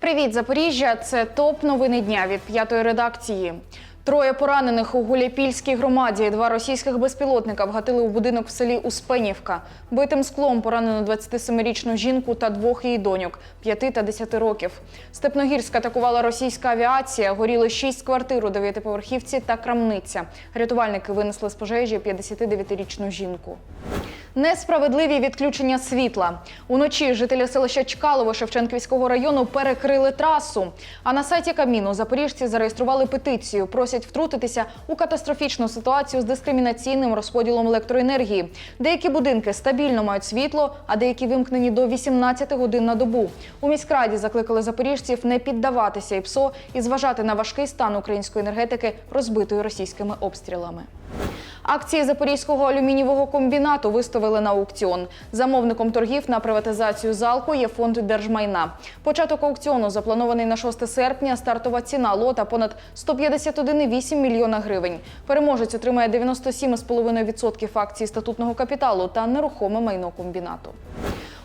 Привіт, Запоріжжя! Це топ новини дня від п'ятої редакції. Троє поранених у Гуляпільській громаді. Два російських безпілотника вгатили у будинок в селі Успенівка. Битим склом поранено 27-річну жінку та двох її доньок 5 та 10 років. Степногірськ атакувала російська авіація. Горіли шість квартир у дев'ятиповерхівці та крамниця. Рятувальники винесли з пожежі 59-річну жінку. Несправедливі відключення світла. Уночі жителі селища Чкалово Шевченківського району перекрили трасу. А на сайті Каміну запоріжці зареєстрували петицію. Просять втрутитися у катастрофічну ситуацію з дискримінаційним розподілом електроенергії. Деякі будинки стабільно мають світло, а деякі вимкнені до 18 годин на добу. У міськраді закликали запоріжців не піддаватися ІПСО і зважати на важкий стан української енергетики, розбитої російськими обстрілами. Акції Запорізького алюмінієвого комбінату виставили на аукціон. Замовником торгів на приватизацію залку є фонд держмайна. Початок аукціону запланований на 6 серпня. Стартова ціна лота понад 151,8 мільйона гривень. Переможець отримає 97,5% акцій статутного капіталу та нерухоме майно комбінату.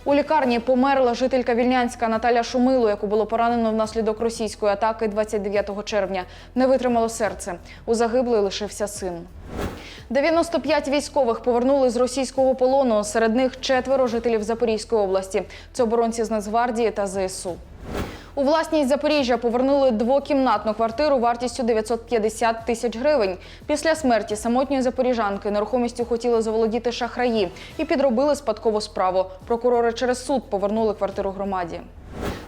У лікарні померла жителька Вільнянська Наталя Шумило, яку було поранено внаслідок російської атаки 29 червня. Не витримало серце. У загиблої лишився син. 95 військових повернули з російського полону. Серед них четверо жителів Запорізької області. Це оборонці з Нацгвардії та ЗСУ. У власність Запоріжжя повернули двокімнатну квартиру вартістю 950 тисяч гривень. Після смерті самотньої запоріжанки нерухомістю хотіли заволодіти шахраї і підробили спадкову справу. Прокурори через суд повернули квартиру громаді.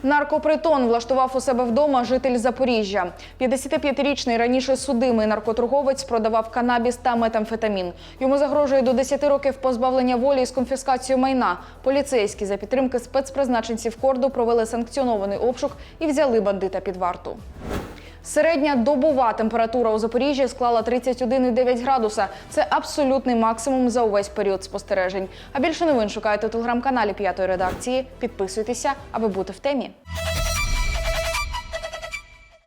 Наркопритон влаштував у себе вдома житель Запоріжжя. 55-річний раніше судимий наркоторговець продавав канабіс та метамфетамін. Йому загрожує до 10 років позбавлення волі з конфіскацією майна. Поліцейські за підтримки спецпризначенців корду провели санкціонований обшук і взяли бандита під варту. Середня добова температура у Запоріжжі склала 31,9 градуса. Це абсолютний максимум за увесь період спостережень. А більше новин шукайте у телеграм-каналі п'ятої редакції. Підписуйтеся, аби бути в темі.